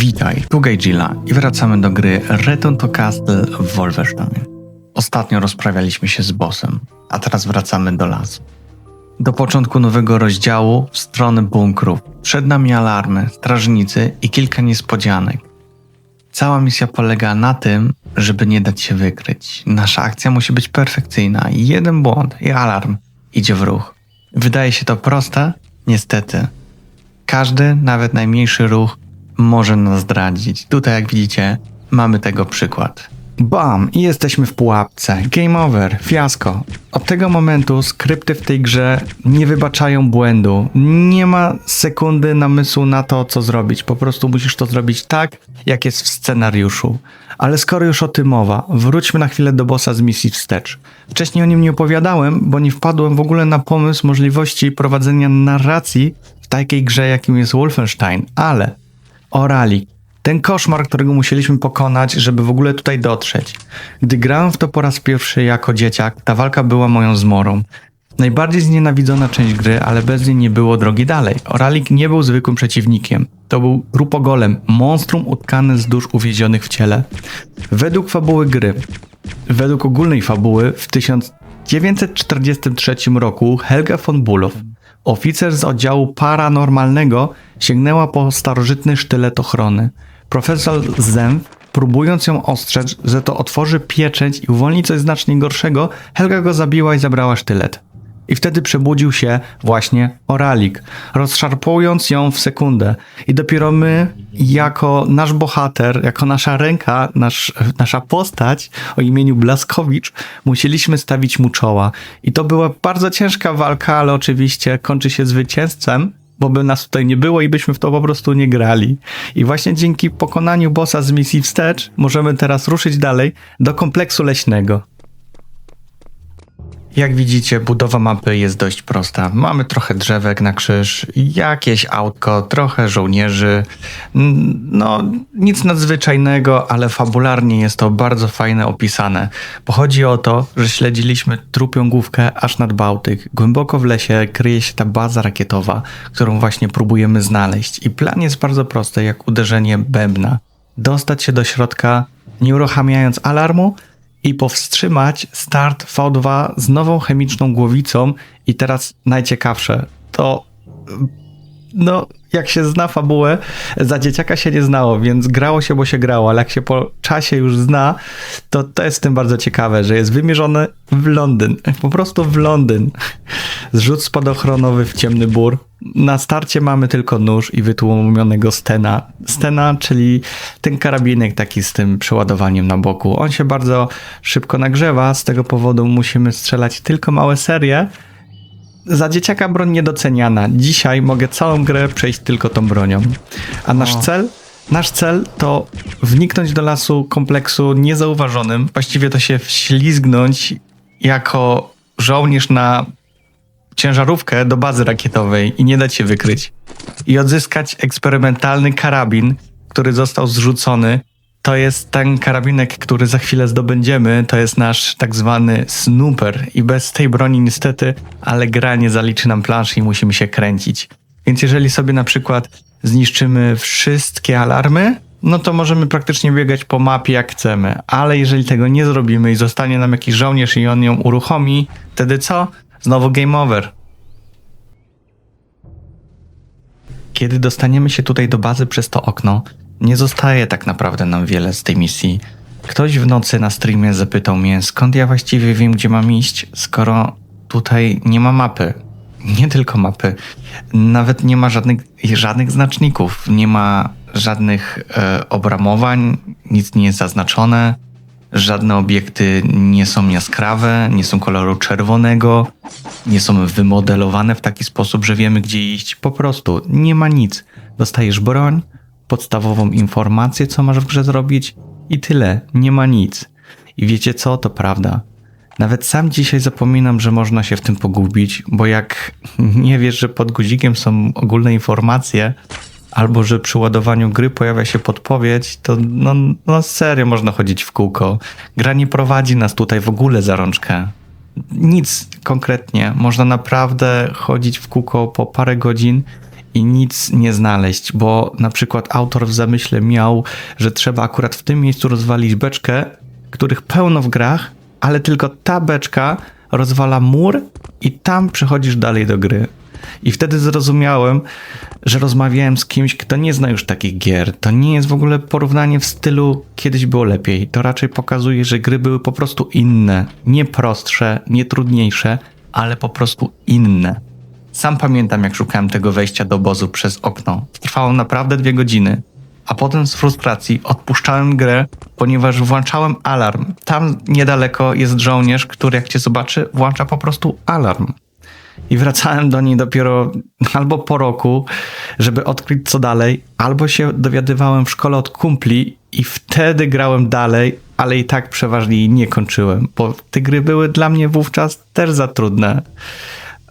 Witaj, tu Gila i wracamy do gry Return to Castle Wolfenstein. Ostatnio rozprawialiśmy się z bossem, a teraz wracamy do lasu. Do początku nowego rozdziału w stronę bunkrów. Przed nami alarmy, strażnicy i kilka niespodzianek. Cała misja polega na tym, żeby nie dać się wykryć. Nasza akcja musi być perfekcyjna jeden błąd i alarm idzie w ruch. Wydaje się to proste? Niestety. Każdy, nawet najmniejszy ruch może nas zdradzić. Tutaj, jak widzicie, mamy tego przykład. Bam! I jesteśmy w pułapce. Game over, fiasko. Od tego momentu skrypty w tej grze nie wybaczają błędu. Nie ma sekundy namysłu na to, co zrobić. Po prostu musisz to zrobić tak, jak jest w scenariuszu. Ale skoro już o tym mowa, wróćmy na chwilę do bossa z misji wstecz. Wcześniej o nim nie opowiadałem, bo nie wpadłem w ogóle na pomysł możliwości prowadzenia narracji w takiej grze, jakim jest Wolfenstein, ale Orali. Ten koszmar, którego musieliśmy pokonać, żeby w ogóle tutaj dotrzeć. Gdy grałem w to po raz pierwszy jako dzieciak, ta walka była moją zmorą. Najbardziej znienawidzona część gry, ale bez niej nie było drogi dalej. Oralik nie był zwykłym przeciwnikiem. To był grupogolem, monstrum utkane z dusz uwięzionych w ciele. Według fabuły gry, według ogólnej fabuły w 1943 roku Helga von Bulow, oficer z oddziału paranormalnego, sięgnęła po starożytny sztylet ochrony. Profesor Zenf, próbując ją ostrzec, że to otworzy pieczęć i uwolni coś znacznie gorszego, Helga go zabiła i zabrała sztylet. I wtedy przebudził się właśnie Oralik, rozszarpując ją w sekundę. I dopiero my, jako nasz bohater, jako nasza ręka, nasz, nasza postać o imieniu Blaskowicz, musieliśmy stawić mu czoła. I to była bardzo ciężka walka, ale oczywiście kończy się zwycięzcem, bo by nas tutaj nie było i byśmy w to po prostu nie grali. I właśnie dzięki pokonaniu bossa z misji wstecz możemy teraz ruszyć dalej do kompleksu leśnego. Jak widzicie, budowa mapy jest dość prosta. Mamy trochę drzewek na krzyż, jakieś autko, trochę żołnierzy. No, nic nadzwyczajnego, ale fabularnie jest to bardzo fajne opisane. Bo chodzi o to, że śledziliśmy trupią główkę aż nad Bałtyk. Głęboko w lesie kryje się ta baza rakietowa, którą właśnie próbujemy znaleźć. I plan jest bardzo prosty, jak uderzenie bębna. Dostać się do środka, nie uruchamiając alarmu, i powstrzymać start V2 z nową chemiczną głowicą. I teraz najciekawsze, to no, jak się zna fabułę, za dzieciaka się nie znało, więc grało się, bo się grało, ale jak się po czasie już zna, to to jest tym bardzo ciekawe, że jest wymierzony w Londyn, po prostu w Londyn. Zrzut spadochronowy w ciemny bór. Na starcie mamy tylko nóż i wytłumionego stena. Stena, czyli ten karabinek taki z tym przeładowaniem na boku. On się bardzo szybko nagrzewa, z tego powodu musimy strzelać tylko małe serie, za dzieciaka broń niedoceniana. Dzisiaj mogę całą grę przejść tylko tą bronią. A nasz o. cel? Nasz cel to wniknąć do lasu kompleksu niezauważonym, właściwie to się wślizgnąć jako żołnierz na ciężarówkę do bazy rakietowej i nie dać się wykryć. I odzyskać eksperymentalny karabin, który został zrzucony to jest ten karabinek, który za chwilę zdobędziemy. To jest nasz tak zwany snooper. I bez tej broni niestety, ale gra nie zaliczy nam planszy i musimy się kręcić. Więc jeżeli sobie na przykład zniszczymy wszystkie alarmy, no to możemy praktycznie biegać po mapie jak chcemy. Ale jeżeli tego nie zrobimy i zostanie nam jakiś żołnierz i on ją uruchomi, wtedy co? Znowu game over. Kiedy dostaniemy się tutaj do bazy przez to okno, nie zostaje tak naprawdę nam wiele z tej misji. Ktoś w nocy na streamie zapytał mnie, skąd ja właściwie wiem, gdzie mam iść, skoro tutaj nie ma mapy. Nie tylko mapy, nawet nie ma żadnych, żadnych znaczników, nie ma żadnych e, obramowań, nic nie jest zaznaczone, żadne obiekty nie są jaskrawe, nie są koloru czerwonego, nie są wymodelowane w taki sposób, że wiemy, gdzie iść. Po prostu nie ma nic. Dostajesz broń, podstawową informację, co masz w grze zrobić i tyle, nie ma nic. I wiecie co, to prawda. Nawet sam dzisiaj zapominam, że można się w tym pogubić, bo jak nie wiesz, że pod guzikiem są ogólne informacje, albo że przy ładowaniu gry pojawia się podpowiedź, to no, no serio można chodzić w kółko. Gra nie prowadzi nas tutaj w ogóle za rączkę. Nic konkretnie. Można naprawdę chodzić w kółko po parę godzin i nic nie znaleźć, bo na przykład autor w zamyśle miał, że trzeba akurat w tym miejscu rozwalić beczkę, których pełno w grach, ale tylko ta beczka rozwala mur i tam przechodzisz dalej do gry. I wtedy zrozumiałem, że rozmawiałem z kimś, kto nie zna już takich gier. To nie jest w ogóle porównanie w stylu kiedyś było lepiej. To raczej pokazuje, że gry były po prostu inne. Nie prostsze, nie trudniejsze, ale po prostu inne. Sam pamiętam, jak szukałem tego wejścia do obozu przez okno. Trwało naprawdę dwie godziny. A potem z frustracji odpuszczałem grę, ponieważ włączałem alarm. Tam niedaleko jest żołnierz, który jak cię zobaczy, włącza po prostu alarm. I wracałem do niej dopiero albo po roku, żeby odkryć co dalej, albo się dowiadywałem w szkole od kumpli i wtedy grałem dalej, ale i tak przeważnie nie kończyłem, bo te gry były dla mnie wówczas też za trudne.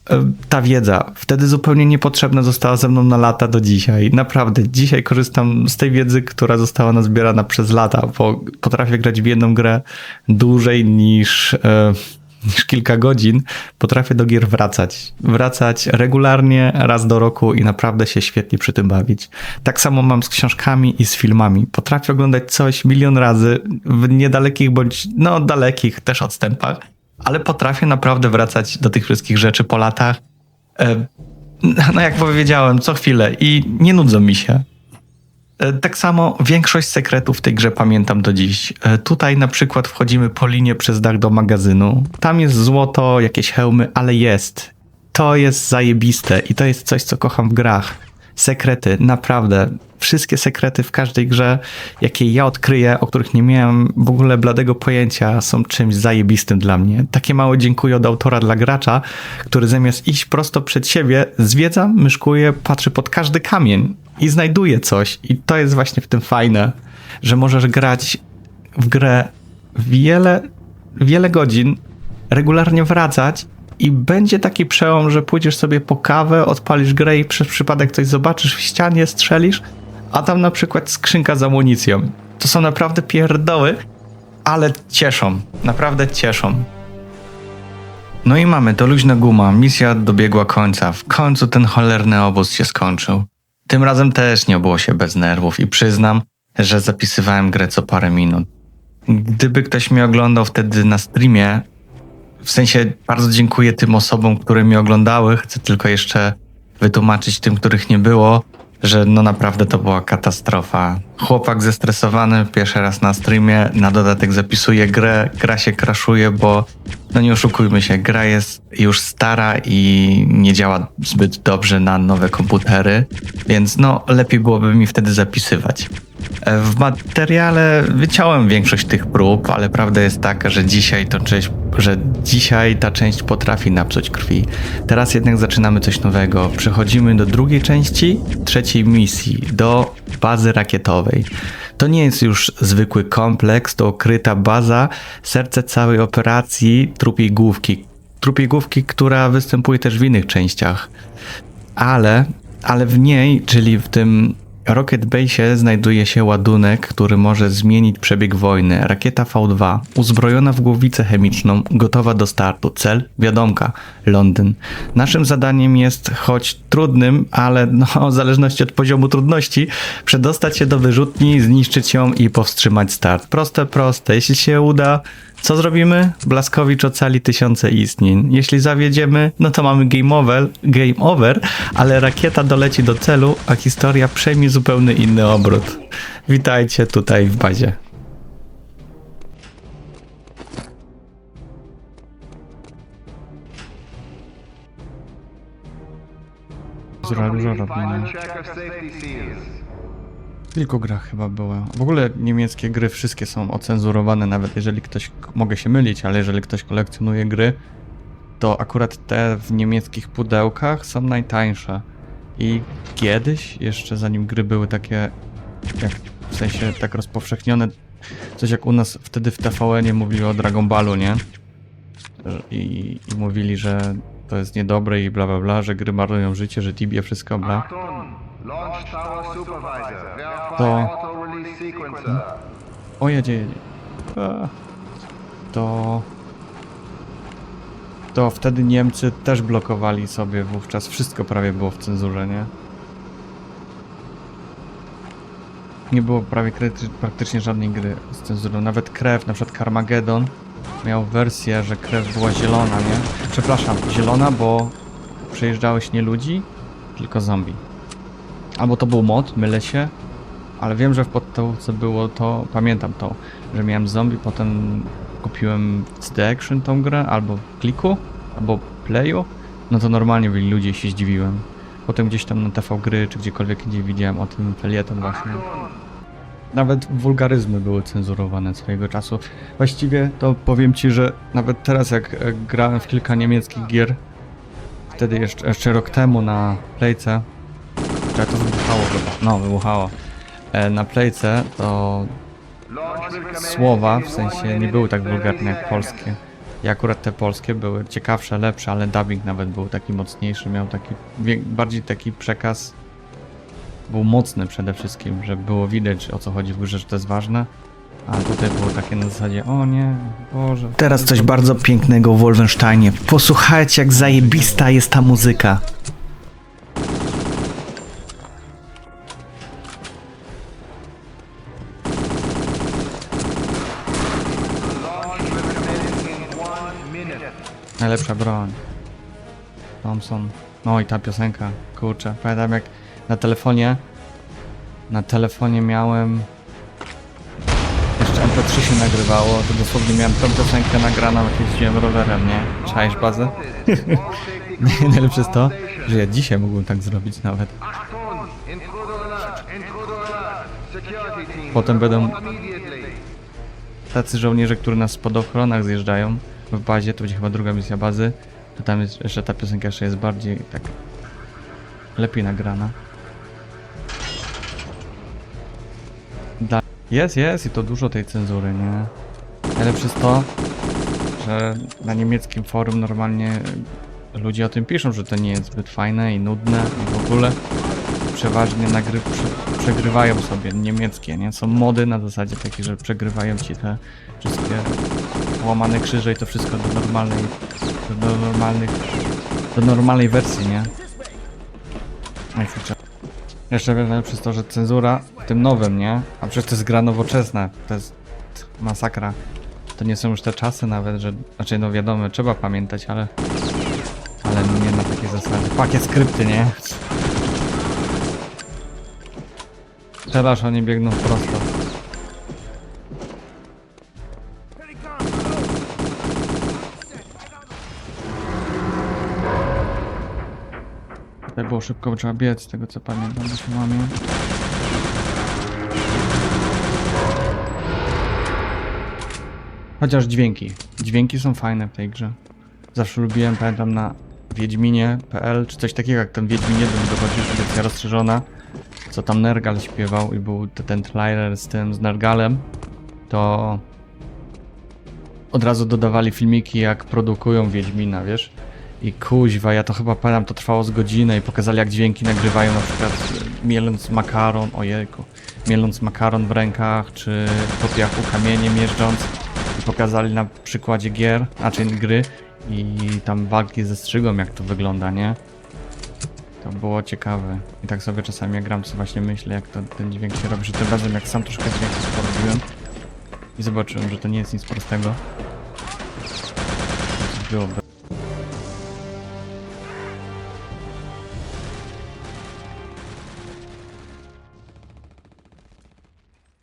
E, Ta wiedza wtedy zupełnie niepotrzebna została ze mną na lata do dzisiaj. Naprawdę, dzisiaj korzystam z tej wiedzy, która została nazbierana przez lata, bo potrafię grać w jedną grę dłużej niż. E, niż kilka godzin, potrafię do gier wracać. Wracać regularnie, raz do roku i naprawdę się świetnie przy tym bawić. Tak samo mam z książkami i z filmami. Potrafię oglądać coś milion razy w niedalekich bądź no dalekich też odstępach, ale potrafię naprawdę wracać do tych wszystkich rzeczy po latach. E, No jak powiedziałem, co chwilę i nie nudzą mi się. E, Tak samo większość sekretów w tej grze pamiętam do dziś. E, Tutaj na przykład wchodzimy po linie przez dach do magazynu. Tam jest złoto, jakieś hełmy, ale jest. To jest zajebiste i to jest coś, co kocham w grach. Sekrety, naprawdę. Wszystkie sekrety w każdej grze, jakie ja odkryję, o których nie miałem w ogóle bladego pojęcia, są czymś zajebistym dla mnie. Takie małe dziękuję od autora dla gracza, który zamiast iść prosto przed siebie, zwiedza, myszkuje, patrzy pod każdy kamień i znajduje coś. I to jest właśnie w tym fajne, że możesz grać w grę wiele, wiele godzin, regularnie wracać i będzie taki przełom, że pójdziesz sobie po kawę, odpalisz grę i przez przypadek coś zobaczysz w ścianie, strzelisz, a tam na przykład skrzynka z amunicją. To są naprawdę pierdoły, ale cieszą, naprawdę cieszą. No i mamy, to luźna guma, misja dobiegła końca. W końcu ten cholerny obóz się skończył. Tym razem też nie było się bez nerwów i przyznam, że zapisywałem grę co parę minut. Gdyby ktoś mnie oglądał wtedy na streamie, w sensie bardzo dziękuję tym osobom, które mnie oglądały. Chcę tylko jeszcze wytłumaczyć tym, których nie było, że no naprawdę to była katastrofa. Chłopak zestresowany pierwszy raz na streamie, na dodatek zapisuje grę, gra się kraszuje, bo no nie oszukujmy się, gra jest już stara i nie działa zbyt dobrze na nowe komputery, więc no lepiej byłoby mi wtedy zapisywać. E, W materiale wyciąłem większość tych prób, ale prawda jest taka, że dzisiaj to część, że dzisiaj ta część potrafi napsuć krwi. Teraz jednak zaczynamy coś nowego. Przechodzimy do drugiej części, trzeciej misji, do bazy rakietowej. To nie jest już zwykły kompleks, to ukryta baza, serce całej operacji trupiej główki. Trupiej główki, która występuje też w innych częściach ale, ale w niej, czyli w tym Rocket Base'ie znajduje się ładunek, który może zmienić przebieg wojny. Rakieta V2, uzbrojona w głowicę chemiczną, gotowa do startu. Cel? Wiadomka, Londyn. Naszym zadaniem jest, choć trudnym, ale no, w zależności od poziomu trudności, przedostać się do wyrzutni, zniszczyć ją i powstrzymać start. Proste, proste. Jeśli się uda, co zrobimy? Blaskowicz ocali tysiące istnień. Jeśli zawiedziemy, no to mamy game over, game over, ale rakieta doleci do celu, a historia przejmie zupełnie inny obrót. Witajcie tutaj w bazie. Dużo Final kilku grach chyba było. W ogóle niemieckie gry wszystkie są ocenzurowane, nawet jeżeli ktoś, mogę się mylić, ale jeżeli ktoś kolekcjonuje gry, to akurat te w niemieckich pudełkach są najtańsze. I kiedyś, jeszcze zanim gry były takie, jak w sensie tak rozpowszechnione, coś jak u nas wtedy w TVN-ie mówili o Dragon Ballu, nie? I, I mówili, że to jest niedobre i bla bla bla, że gry marnują życie, że Tibie wszystko bla. Launch Tower Supervisor. To- sequencer. O, jedzie, jedzie. To... To wtedy Niemcy też blokowali sobie wówczas. Wszystko prawie było w cenzurze, nie? nie było prawie praktycznie żadnej gry z cenzurą. Nawet krew, na przykład Carmageddon miał wersję, że krew była zielona, nie? Przepraszam, zielona, bo przejeżdżałeś nie ludzi, tylko zombie. Albo to był mod, mylę się, ale wiem, że w podstawce było to, pamiętam to, że miałem zombie, potem kupiłem w CD Action tą grę, albo w kliku, albo playu, no to normalnie byli ludzie i się zdziwiłem. Potem gdzieś tam na TV gry, czy gdziekolwiek indziej widziałem o tym felieton właśnie. Nawet wulgaryzmy były cenzurowane swojego czasu. Właściwie to powiem ci, że nawet teraz jak e, grałem w kilka niemieckich gier, wtedy jeszcze, jeszcze rok temu na Playce, to wybuchało chyba, no wybuchało, na Playce to słowa, w sensie nie były tak wulgarne jak 30 polskie. I akurat te polskie były ciekawsze, lepsze, ale dubbing nawet był taki mocniejszy, miał taki, bardziej taki przekaz, był mocny przede wszystkim, że było widać o co chodzi w grze, że to jest ważne. A tutaj było takie na zasadzie, o nie, Boże. Teraz coś bardzo pięknego w Wolfensteinie. Posłuchajcie, jak zajebista jest ta muzyka. Najlepsza broń. Thompson. No i ta piosenka, kurczę. Pamiętam jak na telefonie, na telefonie miałem, jeszcze MP3 się nagrywało, to dosłownie miałem tą piosenkę nagraną, jak jeździłem rowerem, nie? Czaisz bazę? Najlepsze jest to, że ja dzisiaj mógłbym tak zrobić nawet. Potem będą tacy żołnierze, którzy nas spadochronach zjeżdżają w bazie, to będzie chyba druga misja bazy, to tam jest jeszcze ta piosenka jeszcze jest bardziej tak lepiej nagrana. Jest, jest i to dużo tej cenzury, nie? Najlepsze jest to, że na niemieckim forum normalnie ludzie o tym piszą, że to nie jest zbyt fajne i nudne i w ogóle przeważnie nagry prze przegrywają sobie niemieckie, nie? Są mody na zasadzie takiej, że przegrywają ci te wszystkie łamane krzyże i to wszystko do normalnej, do, normalnych, do normalnej wersji, nie? No i kurczę. Jeszcze wiem przez to, że cenzura w tym nowym, nie? A przecież to jest gra nowoczesna, to jest masakra. To nie są już te czasy nawet, że, znaczy no wiadomo, trzeba pamiętać, ale ale nie na takiej zasadzie. Pakiet skrypty, nie? Teraz oni biegną prosto. Było szybko, bo trzeba biec, z tego co pamiętam, do się łamie. Chociaż dźwięki. Dźwięki są fajne w tej grze. Zawsze lubiłem, pamiętam na Wiedźminie.pl, czy coś takiego jak ten Wiedźminie, bym dochodził, edycja rozszerzona, co tam Nergal śpiewał i był te- ten trailer z tym, z Nergalem, to od razu dodawali filmiki, jak produkują Wiedźmina, wiesz? I kuźwa, ja to chyba pamiętam, to trwało z godzinę i pokazali, jak dźwięki nagrywają, na przykład mieląc makaron, ojejku, mieląc makaron w rękach, czy po piachu kamieniem jeżdżąc. I pokazali na przykładzie gier, znaczy gry i tam walki ze strzygą, jak to wygląda, nie? To było ciekawe. I tak sobie czasami jak gram, to właśnie myślę, jak to, ten dźwięk się robi, że tym razem jak sam troszkę dźwięku porobiłem i zobaczyłem, że to nie jest nic prostego. Było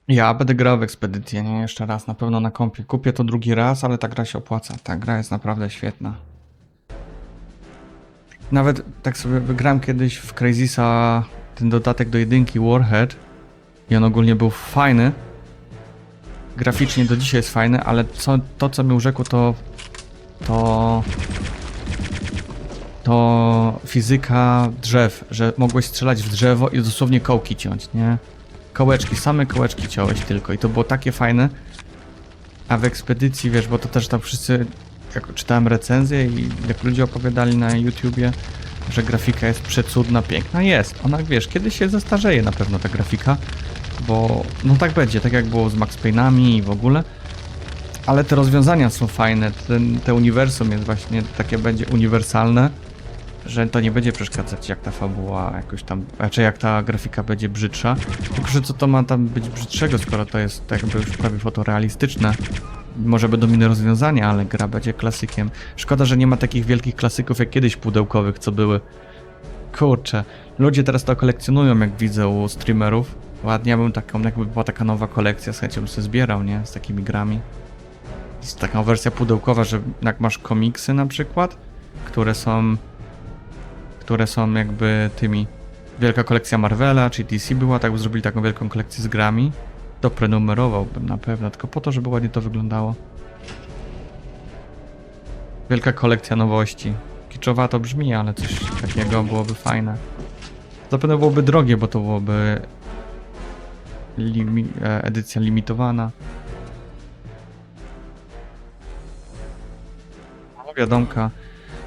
Ja będę grał w ekspedycję, nie? Jeszcze raz, na pewno na kompie. Kupię to drugi raz, ale ta gra się opłaca. Ta gra jest naprawdę świetna. Nawet tak sobie wygrałem kiedyś w Crazysa ten dodatek do jedynki Warhead i on ogólnie był fajny. Graficznie do dzisiaj jest fajny, ale co, to co mi urzekło to to to fizyka drzew, że mogłeś strzelać w drzewo i dosłownie kołki ciąć, nie? Kołeczki, same kołeczki ciąłeś tylko i to było takie fajne. A w ekspedycji, wiesz, bo to też tam wszyscy, jak czytałem recenzje i jak ludzie opowiadali na YouTubie, że grafika jest przecudna, piękna, jest. Ona, wiesz, kiedyś się zestarzeje na pewno ta grafika, bo no tak będzie, tak jak było z Max Payne'ami i w ogóle. Ale te rozwiązania są fajne, ten, te uniwersum jest właśnie takie będzie uniwersalne, że to nie będzie przeszkadzać jak ta fabuła jakoś tam, raczej jak ta grafika będzie brzydsza. Tylko, że co to ma tam być brzydszego, skoro to jest tak jakby już prawie fotorealistyczne. Może będą inne rozwiązania, ale gra będzie klasykiem. Szkoda, że nie ma takich wielkich klasyków jak kiedyś pudełkowych, co były. Kurczę, ludzie teraz to kolekcjonują, jak widzę u streamerów. Ładnie bym taką, jakby była taka nowa kolekcja, z chęcią bym sobie zbierał, nie? Z takimi grami. Jest taka wersja pudełkowa, że jak masz komiksy na przykład, które są które są jakby tymi wielka kolekcja Marvela, czy DC była, tak by zrobili taką wielką kolekcję z grami, to prenumerowałbym na pewno, tylko po to, żeby ładnie to wyglądało. Wielka kolekcja nowości. Kiczowa to brzmi, ale coś takiego byłoby fajne. Zapewne byłoby drogie, bo to byłoby limi e, edycja limitowana. Wiadomka.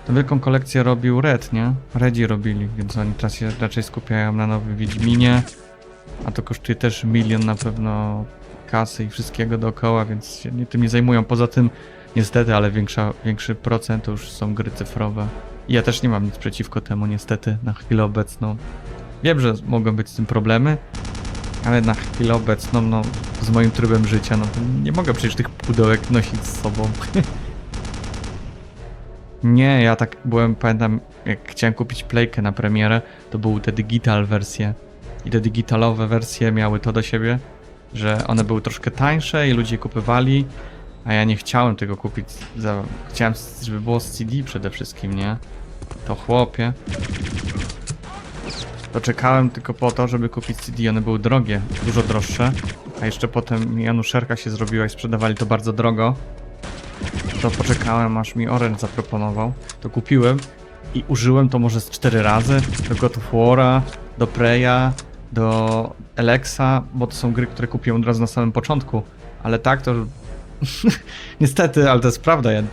Wielką kolekcję robił Red, nie? Redzi robili, więc oni teraz się raczej skupiają na nowym Wiedźminie. A to kosztuje też milion na pewno kasy i wszystkiego dookoła, więc się nie tym nie zajmują. Poza tym, niestety, ale większa, większy procent to już są gry cyfrowe. I ja też nie mam nic przeciwko temu, niestety, na chwilę obecną. Wiem, że mogą być z tym problemy, ale na chwilę obecną, no, z moim trybem życia, no nie mogę przecież tych pudełek nosić z sobą. Nie, ja tak byłem, pamiętam, jak chciałem kupić playkę na premierę, to były te digital wersje. I te digitalowe wersje miały to do siebie, że one były troszkę tańsze i ludzie kupywali, a ja nie chciałem tego kupić. Za... Chciałem, żeby było z CD przede wszystkim, nie? To chłopie. To czekałem tylko po to, żeby kupić CD. One były drogie, dużo droższe. A jeszcze potem Januszerka się zrobiła i sprzedawali to bardzo drogo to poczekałem aż mi Orange zaproponował. To kupiłem i użyłem to może z cztery razy. Do God of War'a, do Preya, do Alexa, bo to są gry, które kupiłem od razu na samym początku. Ale tak to... Niestety, ale to jest prawda, ja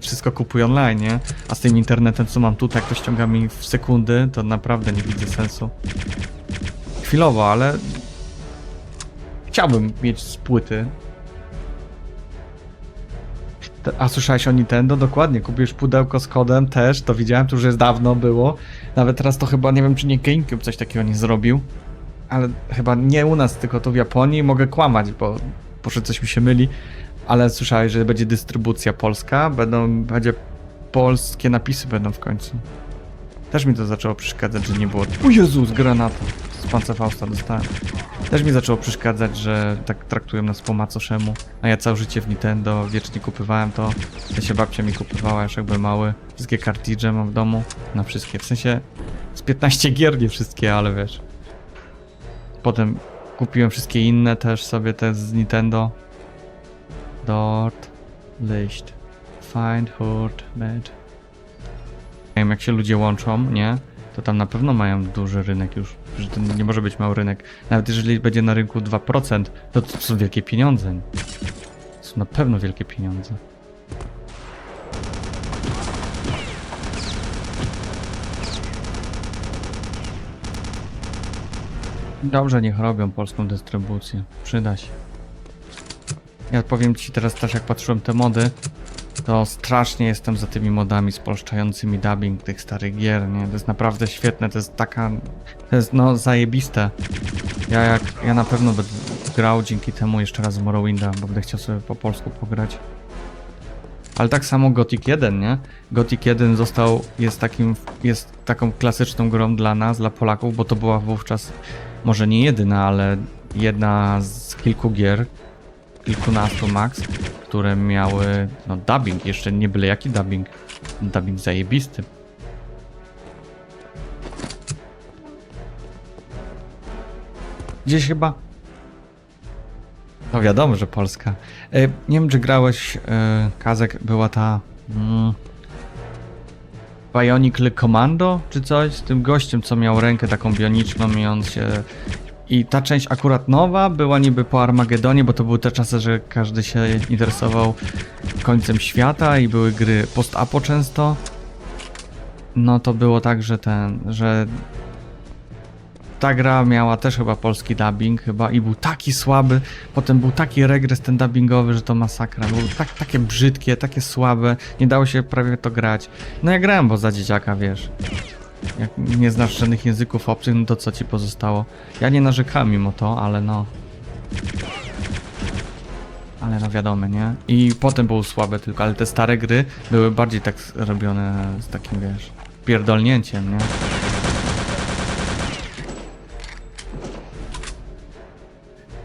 wszystko kupuję online, nie? A z tym internetem, co mam tutaj, to ściąga mi w sekundy, to naprawdę nie widzę sensu. Chwilowo, ale... Chciałbym mieć z płyty te- A słyszałeś o Nintendo? Dokładnie, kupisz pudełko z kodem też, to widziałem, to już jest dawno było. Nawet teraz to chyba, nie wiem czy nie GameCube coś takiego nie zrobił. Ale chyba nie u nas, tylko to w Japonii. Mogę kłamać, bo może coś mi się myli. Ale słyszałeś, że będzie dystrybucja polska, będą, będzie polskie napisy będą w końcu. Też mi to zaczęło przeszkadzać, że nie było... O Jezus, granata! Z Panzerfausta dostałem. Też mi zaczęło przeszkadzać, że tak traktują nas po macoszemu. A ja całe życie w Nintendo wiecznie kupywałem to. Ja się babcia mi kupowała już jakby mały. Wszystkie kartridże mam w domu. Na wszystkie. W sensie z 15 gier nie wszystkie, ale wiesz. Potem kupiłem wszystkie inne też sobie te z Nintendo. Dort, Licht, Find, Hurt, Med. Nie wiem jak się ludzie łączą, nie? To tam na pewno mają duży rynek już. Że to nie może być mały rynek. Nawet jeżeli będzie na rynku 2%, to to są wielkie pieniądze. To są na pewno wielkie pieniądze. Dobrze, niech robią polską dystrybucję. Przyda się. Ja powiem ci teraz też, jak patrzyłem te mody, to strasznie jestem za tymi modami spolszczającymi dubbing tych starych gier, nie? To jest naprawdę świetne, to jest taka... To jest, no, zajebiste. Ja jak... Ja na pewno będę grał dzięki temu jeszcze raz w Morrowinda, bo będę chciał sobie po polsku pograć. Ale tak samo Gothic 1, nie? Gothic 1 został, jest takim, jest taką klasyczną grą dla nas, dla Polaków, bo to była wówczas może nie jedyna, ale jedna z kilku gier, kilkunastu max, które miały no dubbing, jeszcze nie byle jaki dubbing, dubbing zajebisty. Gdzieś chyba no wiadomo, że Polska. E, nie wiem, czy grałeś, e, Kazek, była ta mm, Bionicle Commando, czy coś, z tym gościem, co miał rękę taką bioniczną i on się... I ta część akurat nowa była niby po Armagedonie, bo to były te czasy, że każdy się interesował końcem świata i były gry post-apo często. No to było tak, że ten, że ta gra miała też chyba polski dubbing chyba i był taki słaby, potem był taki regres ten dubbingowy, że to masakra. Było tak, takie brzydkie, takie słabe, nie dało się prawie to grać. No ja grałem, bo za dzieciaka, wiesz. Jak nie znasz żadnych języków obcych, no to co ci pozostało? Ja nie narzekałem mimo to, ale no... Ale no wiadomo, nie? I potem były słabe tylko, ale te stare gry były bardziej tak robione z takim, wiesz, pierdolnięciem, nie?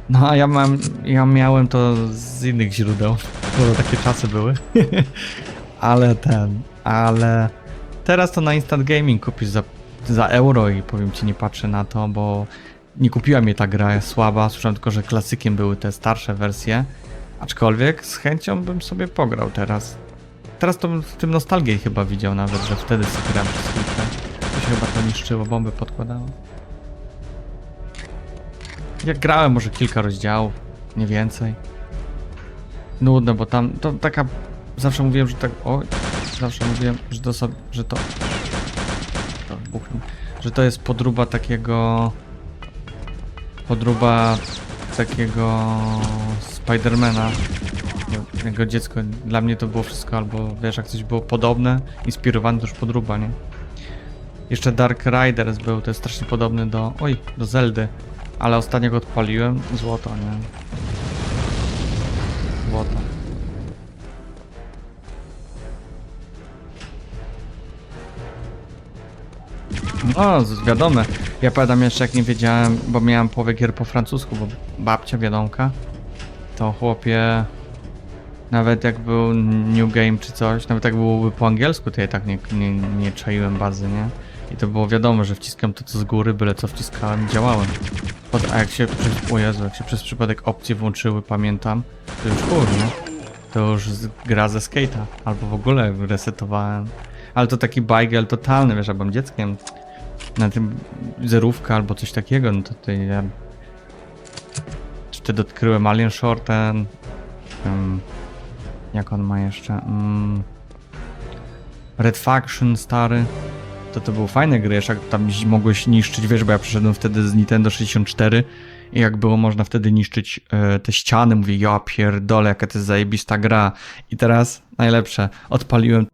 No a ja mam, ja miałem to z innych źródeł, bo takie czasy były. ale ten, ale teraz to na Instant Gaming kupisz za, za euro i powiem ci nie patrzę na to, bo nie kupiła mnie ta gra, słaba, słyszałem tylko, że klasykiem były te starsze wersje, aczkolwiek z chęcią bym sobie pograł teraz. Teraz to w tym nostalgię chyba widział nawet, że wtedy sobie grałem przez chwilkę. To się chyba to niszczyło, bomby podkładało. Jak grałem może kilka rozdziałów, nie więcej. Nudne, bo tam to taka. Zawsze mówiłem, że tak. O, zawsze mówiłem, że to sobie, że to. To wybuchnie. Że to jest podróba takiego. Podróba takiego Spidermana. Jego dziecko. Dla mnie to było wszystko, albo wiesz, jak coś było podobne, inspirowane, to już podróba, nie? Jeszcze Dark Riders był, to jest strasznie podobny do. Oj, do Zeldy. Ale ostatnio go odpaliłem. Złoto, nie? Złoto. No, z- wiadome. Ja pamiętam jeszcze jak nie wiedziałem, bo miałem połowę gier po francusku, bo babcia wiadomka, to chłopie, nawet jak był New Game czy coś, nawet jak byłoby po angielsku, to ja tak nie, nie, nie czaiłem bazy, nie? I to było wiadomo, że wciskam to co z góry, byle co wciskałem i działałem. Pod, a jak się, przez, o Jezu, jak się przez przypadek opcje włączyły, pamiętam, to już kur, nie? To już z, gra ze skate'a, albo w ogóle resetowałem. Ale to taki bajgel totalny, wiesz, ja byłem dzieckiem. Na tym zerówka albo coś takiego, no to tutaj ja... Wtedy odkryłem Alien Shore, ten... em, jak on ma jeszcze? Mm, Red Faction stary. To to były fajne gry, jeszcze tam mogłeś niszczyć, wiesz, bo ja przeszedłem wtedy z Nintendo 64 i jak było można wtedy niszczyć e, te ściany, mówię, ja pierdolę, jaka to jest zajebista gra. I teraz najlepsze, odpaliłem